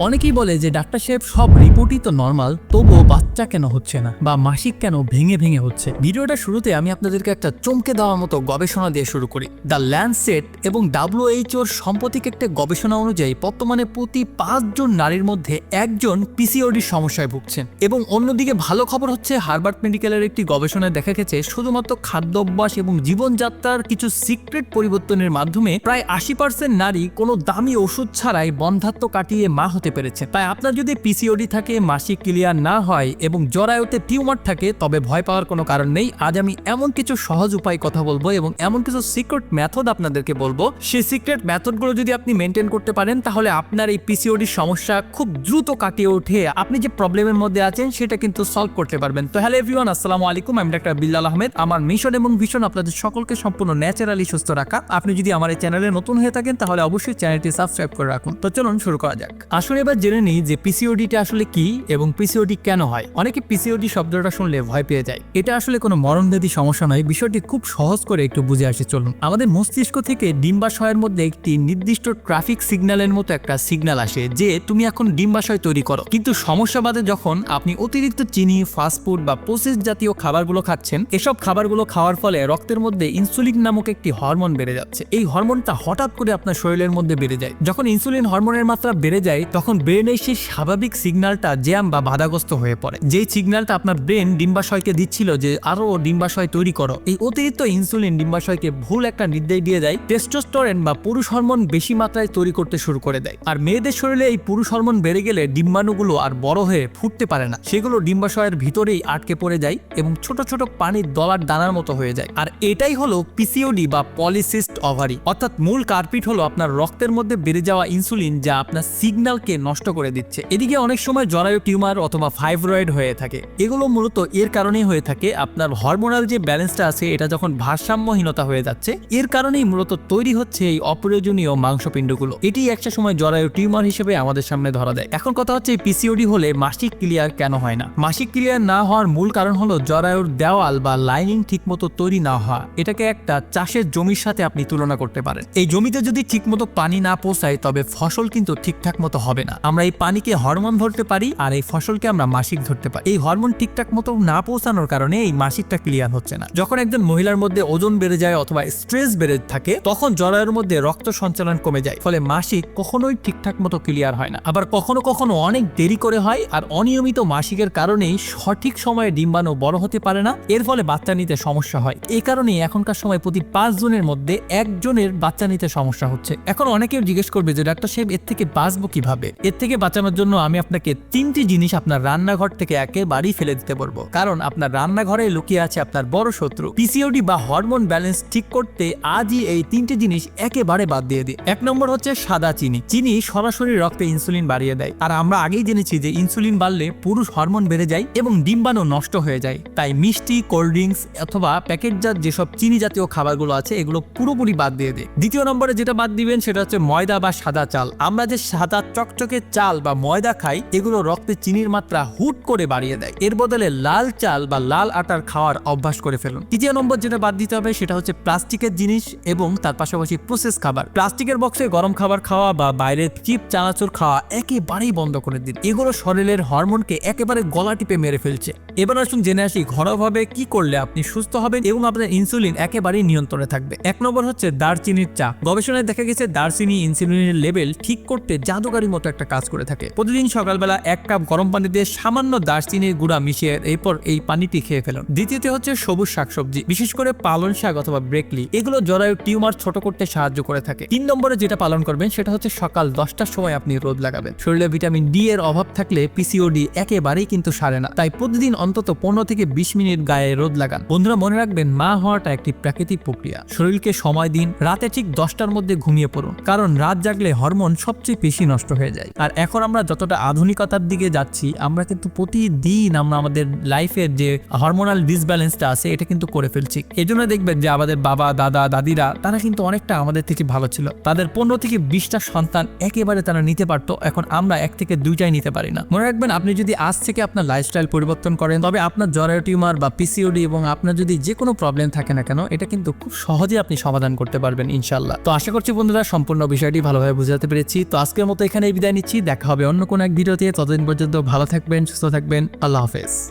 অনেকেই বলে যে ডাক্তার সাহেব সব রিপোর্টই তো নর্মাল তবুও বাচ্চা কেন হচ্ছে না? বা মাসিক কেন ভেঙে ভেঙে হচ্ছে? ভিডিওটা শুরুতে আমি আপনাদেরকে একটা চমকে দেওয়ার মতো গবেষণা দিয়ে শুরু করি। দ্য ল্যান্ডসেট এবং ডাব্লিউএইচওর সাম্প্রতিক একটা গবেষণা অনুযায়ী বর্তমানে প্রতি পাঁচজন নারীর মধ্যে একজন পিসিওডির সমস্যায় ভুগছেন। এবং অন্যদিকে ভালো খবর হচ্ছে হার্বার্ট মেডিকেলের একটি গবেষণায় দেখা গেছে, শুধুমাত্র খাদ্যাভ্যাস এবং জীবনযাত্রার কিছু সিক্রেট পরিবর্তনের মাধ্যমে প্রায় আশি পার্সেন্ট নারী কোনো দামি ওষুধ ছাড়াই বন্ধাত্ম কাটিয়ে মা হতে পেরেছে। তাই আপনার যদি পিসিওডি থাকে, মাসিক ক্লিয়ার না হয় এবং জরায়ুতে টিউমার থাকে, তবে ভয় পাওয়ার কোনো কারণ নেই। আজ আমি এমন কিছু সহজ উপায় কথা বলব এবং এমন কিছু সিক্রেট মেথড আপনাদেরকে বলব। সেই সিক্রেট মেথডগুলো যদি আপনি মেনটেন করতে পারেন, তাহলে আপনার এই পিসিওডির সমস্যা খুব দ্রুত কাটিয়ে উঠে আপনি যে প্রবলেমের মধ্যে আছেন, সেটা কিন্তু সলভ করতে পারবেন। তো হ্যালো এভরিওয়ান আসসালামু আলাইকুম। আমি ডাক্তার বিল্লাল আহমেদ আমার মিশন এবং ভিশন আপনাদের সকলকে সম্পূর্ণ ন্যাচারালি সুস্থ রাখা। আপনি যদি আমার এই চ্যানেলে নতুন হয়ে থাকেন, তাহলে অবশ্যই চ্যানেলটি সাবস্ক্রাইব করে রাখুন। তো চলুন শুরু করা যাক। আসলে এবার জেনে নিই যে পিসিওডিটা আসলে কি এবং পিসিওডি কেন হয়। অনেকে পিসিওডি শব্দটা শুনলে ভয় পেয়ে যায়। এটা আসলে কোনো মরণভেদী সমস্যা নয়। বিষয়টি খুব সহজ করে একটু বুঝে আসি, চলুন। আমাদের মস্তিষ্ক থেকে ডিম্বাশয়ের মধ্যে একটি নির্দিষ্ট ট্রাফিক সিগন্যালের মতো একটা সিগন্যাল আসে, যে তুমি এখন ডিম্বাশয় তৈরি করো। কিন্তু সমস্যা বাদে যখন আপনি অতিরিক্ত চিনি ফাস্টফুড বা প্রসেস জাতীয় খাবারগুলো খাচ্ছেন, এসব খাবারগুলো খাওয়ার ফলে রক্তের মধ্যে ইনসুলিন নামক একটি হরমোন বেড়ে যাচ্ছে। এই হরমোনটা হঠাৎ করে আপনার শরীরের মধ্যে বেড়ে যায়। যখন ইনসুলিন হরমোনের মাত্রা বেড়ে যায়, তখন ব্রেনের সেই স্বাভাবিক সিগন্যালটা জ্যাম বা বাধাগ্রস্ত হয়ে পড়ে, যেই সিগন্যালটা আপনার ব্রেন ডিম্বাশয়কে দিচ্ছিল যে আরও ডিম্বাশয় তৈরি করো, এই অতিরিক্ত ইনসুলিন ডিম্বাশয়কে ভুল একটা নির্দেশ দিয়ে দেয় টেস্টোস্টোরেন বা পুরুষ হরমোন বেশি মাত্রায় তৈরি করতে শুরু করে দেয়। আর মেয়েদের শরীরে এই পুরুষ হরমোন বেড়ে গেলে ডিম্বাণুগুলো আর বড় হয়ে ফুটতে পারে না। সেগুলো ডিম্বাশয়ের ভিতরেই আটকে পড়ে যায় এবং ছোট ছোট পানির দলার দানার মতো হয়ে যায়। আর এটাই হলো পিসিওডি বা পলিসিস্ট অভারি অর্থাৎ মূল কার্পিট হলো আপনার রক্তের মধ্যে বেড়ে যাওয়া ইনসুলিন যা আপনার সিগন্যালকে নষ্ট করে দিচ্ছে। এদিকে অনেক সময় জরায়ু টিউমার অথবা ফাইব্রয়েড হয়ে থাকে। এগুলো মূলত এর কারণেই হয়ে থাকে। আপনার হরমোনাল যে ব্যালেন্সটা আছে, এটা যখন ভারসাম্যহীনতা হয়ে যাচ্ছে, এর কারণেই মূলত তৈরি হচ্ছে এই অপ্রয়োজনীয় মাংসপিণ্ডগুলো। এটি একটা সময় জরায়ু টিউমার হিসেবে আমাদের সামনে ধরা দেয়। এখন কথা হচ্ছে পিসিওডি হলে মাসিক ক্লিয়ার কেন হয় না? মাসিক ক্লিয়ার না হওয়ার মূল কারণ হলো জরায়ুর দেওয়াল বা লাইনিং ঠিকমতো তৈরি না হওয়া। এটাকে একটা চাষের জমির সাথে আপনি তুলনা করতে পারেন। এই জমিতে যদি ঠিকমতো পানি না পৌঁছায়, তবে ফসল কিন্তু ঠিকঠাক মতো হবে না। আমরা এই পানিকে হরমোন ধরতে পারি আর এই ফসলকে আমরা মাসিক ধরতে পারি। এই হরমোন ঠিকঠাক মতো না পৌঁছানোর কারণে এই মাসিকটা ক্লিয়ার হচ্ছে না। যখন একজন মহিলার মধ্যে ওজন বেড়ে যায় অথবা স্ট্রেস বেড়ে থাকে, তখন জরায়ুর মধ্যে রক্ত সঞ্চালন কমে যায়, ফলে মাসিক কখনোই ঠিকঠাক মতো ক্লিয়ার হয় না। আবার কখনো কখনো অনেক দেরি করে হয় আর অনিয়মিত মাসিকের কারণেই সঠিক সময়ে ডিম্বাণু বড় হতে পারে না। এর ফলে বাচ্চা নিতে সমস্যা হয়। এই কারণেই এখনকার সময় প্রতি পাঁচ জনের মধ্যে একজনের বাচ্চা নিতে সমস্যা হচ্ছে। এখন অনেকেও জিজ্ঞেস করবে যে, ডাক্তার সাহেব, এর থেকে বাঁচবো কীভাবে? এর থেকে বাঁচানোর জন্য আমি আপনাকে তিনটি জিনিস আপনার রান্নাঘর থেকে একেবারেই ফেলে দিতে পারব কারণ আপনার রান্নাঘরে লুকিয়ে আছে আপনার বড় শত্রু। পিসিওডি বা হরমোন ব্যালেন্স ঠিক করতে আজই এই তিনটি জিনিস একেবারে বাদ দিয়ে দিই এক নম্বর হচ্ছে সাদা চিনি। চিনি সরাসরি রক্তে ইনসুলিন বাড়িয়ে দেয়। আর আমরা আগেই জেনেছি যে ইনসুলিন বাড়লে পুরুষ হরমোন বেড়ে যায় এবং ডিম্বাণু নষ্ট হয়ে যায়। তাই মিষ্টি কোল্ড ড্রিঙ্কস অথবা প্যাকেটজাত যেসব চিনি জাতীয় খাবারগুলো আছে, এগুলো পুরোপুরি বাদ দিয়ে দেয় দ্বিতীয় নম্বরে যেটা বাদ দিবেন সেটা হচ্ছে ময়দা বা সাদা চাল। আমরা যে সাদা চকচকে চাল বা ময়দা খাই, এগুলো রক্তে চিনির মাত্রা হুট করে বাড়িয়ে দেয়। এর বদলে লাল চাল বা লাল আটার খাওয়ার অভ্যাস করে ফেলুন। তৃতীয় নম্বর যেটা বাদ দিতে হবে, সেটা হচ্ছে প্লাস্টিকের জিনিস এবং তার পাশাপাশি প্রসেস খাবার। প্লাস্টিকের বক্সে গরম খাবার খাওয়া বা বাইরের চিপ চানাচুর খাওয়া একেবারেই বন্ধ করে দিন। এগুলো শরীরের হরমোনকে একেবারে গলা টিপে মেরে ফেলছে। এবার আসুন জেনে আসি ঘরোয়াভাবে কি করলে আপনি সুস্থ হবেন এবং আপনার ইনসুলিন একেবারেই নিয়ন্ত্রণে থাকবে। এক নম্বর হচ্ছে দারচিনির চা গবেষণায় দেখা গেছে দারচিনি ইনসুলিনের লেভেল ঠিক করতে জাদুকারীর মতো একটা কাজ করে থাকে। প্রতিদিন সকালবেলা এক কাপ গরম পানি দিয়ে সামান্য দারচিনির গুঁড়া মিশিয়ে এরপর এই পানিটি খেয়ে ফেলুন। দ্বিতীয়তে হচ্ছে সবুজ শাকসবজি, বিশেষ করে পালন শাক অথবা ব্রেকলি। এগুলো জরায়ু টিউমার ছোট করতে সাহায্য করে থাকে। তিন নম্বরে যেটা পালন করবেন, সেটা হচ্ছে সকাল দশটার সময় আপনি রোদ লাগাবেন। শরীরে ভিটামিন ডি এর অভাব থাকলে পিসিওডি একেবারেই কিন্তু সারে না। তাই প্রতিদিন অন্তত পনেরো থেকে বিশ মিনিট গায়ে রোদ লাগান। বন্ধুরা, মনে রাখবেন, মা হওয়াটা একটি প্রাকৃতিক প্রক্রিয়া। শরীরকে সময় দিন, রাতে ঠিক দশটার মধ্যে ঘুমিয়ে পড়ুন। কারণ রাত জাগলে হরমোন সবচেয়ে বেশি নষ্ট হয়ে যায়। আর এখন আমরা যতটা আধুনিকতার দিকে যাচ্ছি, আমরা কিন্তু প্রতিদিন আমরা আমাদের লাইফের যে হরমোনাল ডিসব্যালেন্সটা আছে, এটা কিন্তু করে ফেলছি। এই জন্য দেখবেন যে আমাদের বাবা, দাদা, দাদিরা, তারা কিন্তু অনেকটা আমাদের থেকে ভালো ছিল। তাদের পনেরো থেকে বিশটা সন্তান একেবারে তারা নিতে পারতো, এখন আমরা এক থেকে দুইটাই নিতে পারি না। মনে রাখবেন, আপনি যদি আজ থেকে আপনার লাইফস্টাইল পরিবর্তন করেন, তবে আপনার জরায়ু টিউমার বা পিসিওডি এবং আপনার যদি যে কোনো প্রবলেম থাকে না কেন, এটা কিন্তু খুব সহজে আপনি সমাধান করতে পারবেন ইনশাল্লাহ তো আশা করছি বন্ধুরা, সম্পূর্ণ বিষয়টি ভালোভাবে বুঝাতে পেরেছি। তো আজকের মতো এখানে বিদায় বিদায় নিচ্ছি, দেখা হবে অন্য কোনো এক ভিডিওতে। ততদিন পর্যন্ত ভালো থাকবেন, সুস্থ থাকবেন। আল্লাহ হাফেজ।